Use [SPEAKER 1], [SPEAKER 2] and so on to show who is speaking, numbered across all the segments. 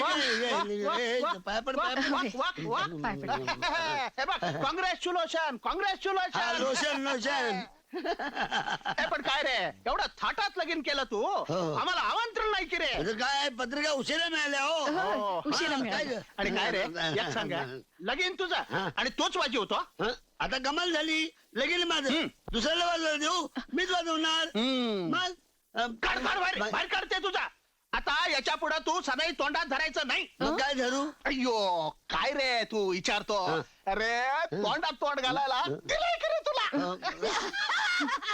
[SPEAKER 1] वाह, वाह, वाह.
[SPEAKER 2] पाय पड.
[SPEAKER 1] हे बघ कॉंग्रॅच्युलेशन कॉंग्रॅच्युलेशन
[SPEAKER 2] लोशन लोशन
[SPEAKER 1] पण काय रे एवढं थाटात लगीन केलं तू आम्हाला आमंत्रण नाही की रे
[SPEAKER 2] आता काय पत्रिका उशिरा मिळाल्या हो
[SPEAKER 1] हो.
[SPEAKER 3] उशिरा
[SPEAKER 2] हा,
[SPEAKER 3] मिळाल्या.
[SPEAKER 2] काय ग?
[SPEAKER 1] आणि काय रे एक सांगा लगीन तुझा
[SPEAKER 2] हा.
[SPEAKER 1] आणि तोच वाजी होतो
[SPEAKER 2] हं? आता कमाल झाली लगीन माझं
[SPEAKER 1] हं.
[SPEAKER 2] दुसऱ्याला वाजवायला देऊ मीच वाजवणार मग अं,
[SPEAKER 1] काढ बाहेर
[SPEAKER 2] बाहेर-
[SPEAKER 1] बाहेर काढते तुझा? आता याच्यापुढे तू सदाई तोंडात धरायचं नाही.
[SPEAKER 2] मग काय धरू?
[SPEAKER 1] अय्यो काय रे तू विचारतो?
[SPEAKER 2] हा.
[SPEAKER 1] अरे तोंडात तोंड घालायला? दिलंय का रे तुला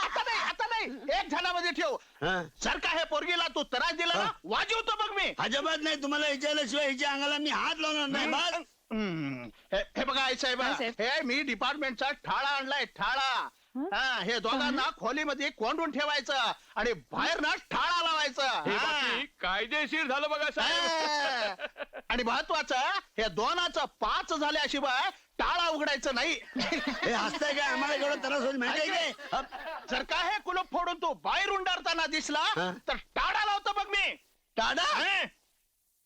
[SPEAKER 1] आता नाही आता नाही. एक झाल्यामध्ये ठेव.
[SPEAKER 2] हं.
[SPEAKER 1] जर का हे पोरगीला तू त्रास दिला ना
[SPEAKER 2] हा.
[SPEAKER 1] वाजवतो बघ मी.
[SPEAKER 2] अजिबात नाही तुम्हाला विचारल्याशिवाय हिच्या अंगाला मी हात लावणार नाही बस.
[SPEAKER 1] हे हे साहेब
[SPEAKER 3] काय साहेब?
[SPEAKER 1] हे मी डिपार्टमेंटचा ठाळा आणलाय ठाळा. हा? हे दोघांना खोलीमध्ये कोंडून ठेवायचं आणि बाहेर ना ठाळा
[SPEAKER 4] हे
[SPEAKER 1] लावायचं
[SPEAKER 4] बाकी कायदेशीर झालं बघा साहेब.
[SPEAKER 1] हा. आणि महत्वाचं हे दोनाचं पाच झाल्याशिवाय टाळा उघडायचं नाही.
[SPEAKER 2] हे हसताय काय? आम्हाला एवढा त्रास होईल माहिती आहे काय? हं?
[SPEAKER 1] जर का हे कुलूप फोडून तू बाहेर उंडारताना दिसला
[SPEAKER 2] हा.
[SPEAKER 1] तर टाळा लावतो बघ मी.
[SPEAKER 2] टाडा
[SPEAKER 1] हं?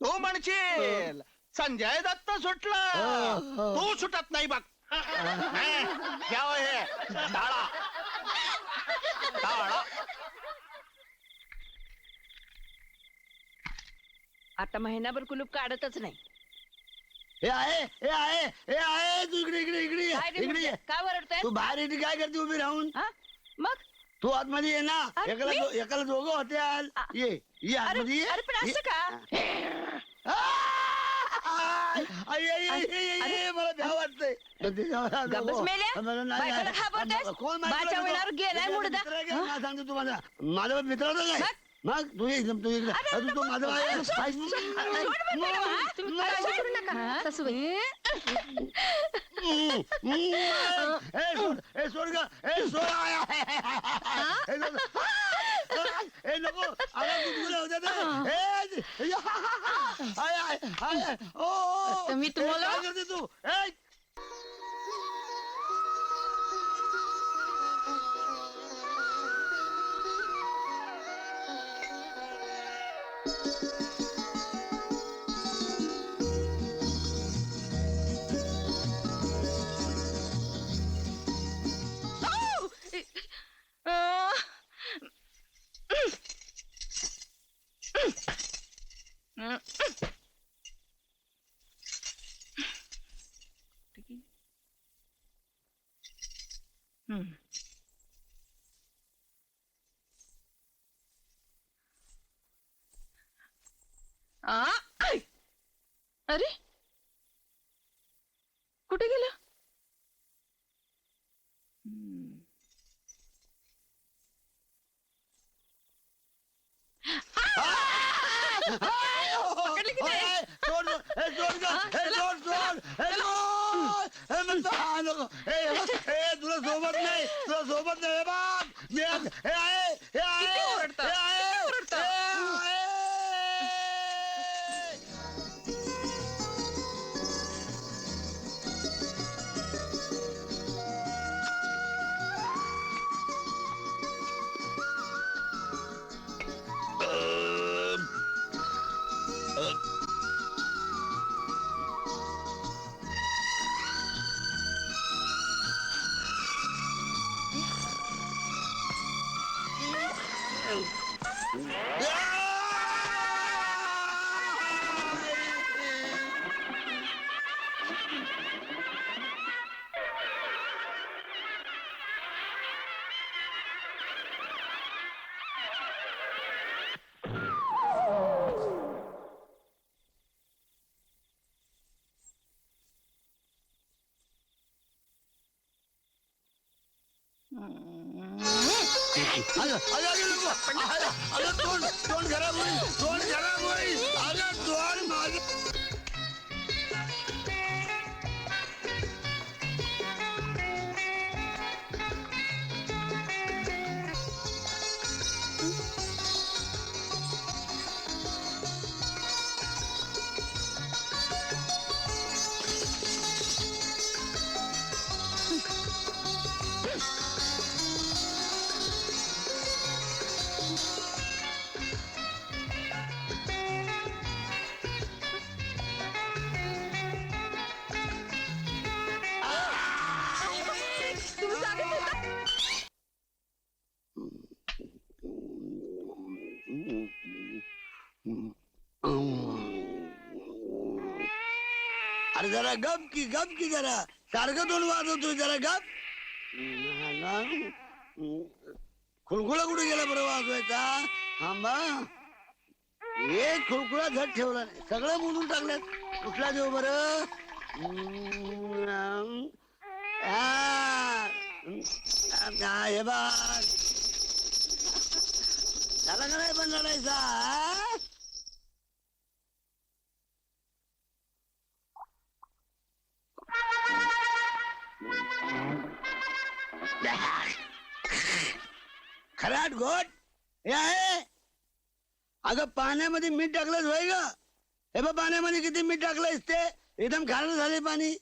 [SPEAKER 1] तू म्हणशील संजय दत्त सुटला. तू सुटत नाही बघ? घ्यावं हे टाळा टाळा
[SPEAKER 3] आता महिनाभर कुलूप काढतच नाही
[SPEAKER 2] हे आहे हे आहे हे आहे तू इकडे इकडे इकडे ये.
[SPEAKER 3] काय रे
[SPEAKER 2] इकडे ये.
[SPEAKER 3] मुलगा? का वरडतोय
[SPEAKER 2] तू बाहेर इथे काय करते उभी राहून
[SPEAKER 3] हा? मग
[SPEAKER 2] तू आतमध्ये ये ना
[SPEAKER 3] अरे,
[SPEAKER 2] एकाला
[SPEAKER 3] मी?
[SPEAKER 2] दो- एकाला दोघं होते आज
[SPEAKER 3] आ-
[SPEAKER 2] ये ये
[SPEAKER 3] अरे
[SPEAKER 2] आतमध्ये ये
[SPEAKER 3] अरे पण असं
[SPEAKER 2] ये.
[SPEAKER 3] का
[SPEAKER 2] आय, आय, आय, आय, आय, आय, आय, मला भ्या वाटतंय
[SPEAKER 3] गप्पच मेल्या? बायकोला घाबरतेस? बाच्या? वेळावर गेलाय मुडदा.
[SPEAKER 2] सांगतो माझा माझा मित्र होता काय
[SPEAKER 3] मग?
[SPEAKER 2] मग तू ये तू इकडे
[SPEAKER 3] अरे,
[SPEAKER 2] तू तू
[SPEAKER 3] नको.
[SPEAKER 2] माझा भाई आहे.
[SPEAKER 3] सोड,
[SPEAKER 2] भाई-
[SPEAKER 3] सोड, सोड बरं, हा? तुम्ही काळजी करू नका. सासूबाई.
[SPEAKER 2] हम्म, हम्म. ए, सोड ए, सोड गं. ए, सोड. आय, आय, आय, आय. ए, सोड. ए, नको अगं गुदगुल्या होत्या ना. ए, आय, आय, आय, आय. ओ, ओ.
[SPEAKER 3] तर मी तुम्हाला-
[SPEAKER 2] ए, काय करते तू ए, ए, हे बघ. ए, तुला सोबत नाही तुला सोबत नाही हे बघ. मी
[SPEAKER 3] Ei.
[SPEAKER 2] आलं, आलं, अगं, नको. आलं, आलं, तोंड तोंड खराब होईल तोंड खराब होईल आलं, तोंड माझं जरा गप की गप की जरा. सारखं दोन वाजवतोय जरा गप खुळखुळा कुठे गेला बरं वाजवायचा? थांबा. एक खुळखुळा झट ठेवला नाही. सगळं मोजून टाकल्यात. कुठला देव बरं? हे बा झाला का नाही पण लढायचा खराट घोट. हे आहे. अगं पाण्यामध्ये मीठ टाकलंच होय ग. हे बघ पाण्यामध्ये किती मीठ टाकलंयस ते. एकदम खारट झाले पाणी.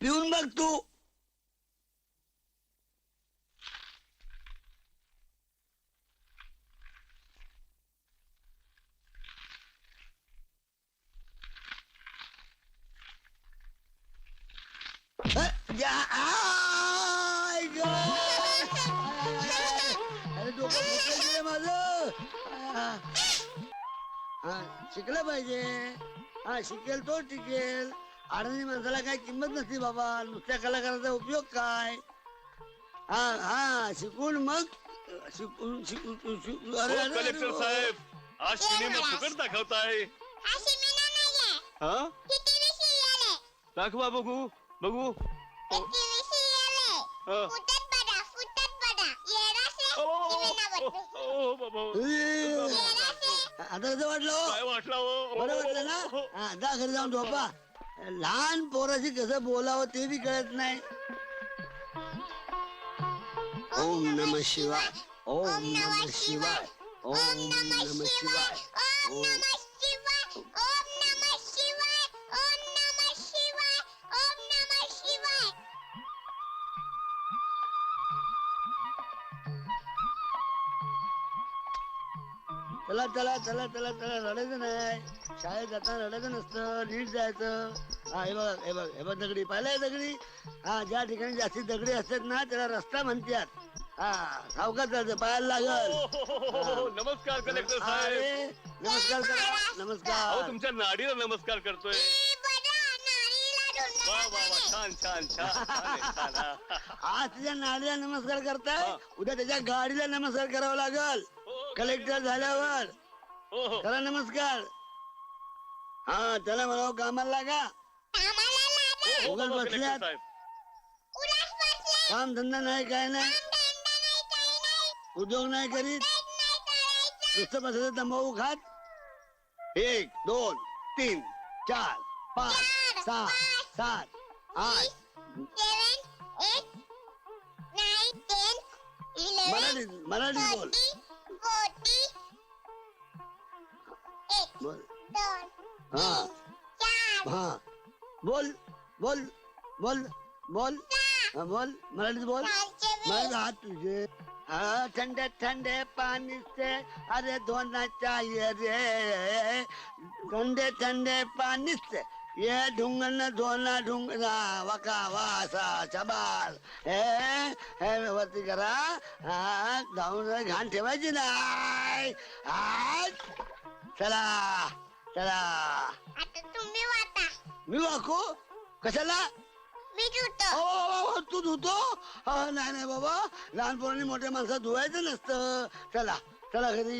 [SPEAKER 2] पिऊन बघ तू अ, या, आय ग. अरे डोकं फुटलं की रे माझं आ, हा, शिकलं पाहिजे. हा शिकेल तो टिकेल अडाणी माणसाला काय किंमत नसते बाबा. नुसत्या कलाकाराचा उपयोग काय? हा हा शिकून मग शिकून शिकून शिकून अरे
[SPEAKER 4] हो,
[SPEAKER 2] अरे,
[SPEAKER 4] कलेक्टर
[SPEAKER 2] अरे,
[SPEAKER 4] साहेब आज सिनेमा फुकट दाखवताय. हा? दाखवा बघू बघू. हा.
[SPEAKER 2] आता कसं वाटलं? बरं वाटलं ना हा जा घरी जाऊन झोपा लहान पोराशी कसं बोलावं ते बी कळत नाही ओम नम शिवाय ओम नम शिवाय ओम नम शिवाय ओम चला चला चला चला चला रडायचं नाही. शाळेत जाताना रडायचं नसतं नीट जायचं. हा हे बघ हे बघ हे बघ दगडी पाहिलंय दगडी? हा ज्या ठिकाणी जास्ती दगडी असतात ना त्याला रस्ता म्हणतात. हा सावकाश जायचं पायाला लागल.
[SPEAKER 4] हो, नमस्कार कलेक्टर साहेब.
[SPEAKER 2] अरे नमस्कार करा
[SPEAKER 4] अहो
[SPEAKER 2] नमस्कार
[SPEAKER 4] तुमच्या नाडीला नमस्कार करतोय. वा वा वा छान छान छान छान आहे, छान, हा.
[SPEAKER 2] आज तुझ्या नाडीला नमस्कार करताय?
[SPEAKER 4] हा.
[SPEAKER 2] उद्या त्याच्या गाडीला नमस्कार करावा लागल.
[SPEAKER 4] हो,
[SPEAKER 2] कलेक्टर झाल्यावर.
[SPEAKER 4] हो, हो.
[SPEAKER 2] करा नमस्कार. हा त्याला कामाला लागा.
[SPEAKER 4] हो,
[SPEAKER 2] उगाच
[SPEAKER 4] बाबा,
[SPEAKER 2] बसल्यात.
[SPEAKER 4] कलेक्टर साहेब.
[SPEAKER 2] काम धंदा नाही काय नाही. उद्योग नाही करीत. नुसतं बसायचं तंबाखू खात. एक दोन तीन चार पाच सहा सात आठ. मराठीत मराठीत बोल. बोल. हा. हा. बोल बोल बोल बोल. हा, बोल. मराठीत बोल. मराठीत हात तुझे. हा ठंडे ठंडे पानी से अरे धोना चाहिए रे. ठंडे ठंडे पानी से ये ढुंगन धोना ढुंगना वका वासा चबाल हे हे वरती करा. हा जाऊन घाण ठेवायची नाही. हा. चला चला. आता तुम्ही वाटा मी वाकू? कशाला? मी धुतो. अहो, तू धुतो? नाही नाही बाबा. लहानपणी मोठ्या माणसं धुवायचं नसतं. चला चला घरी.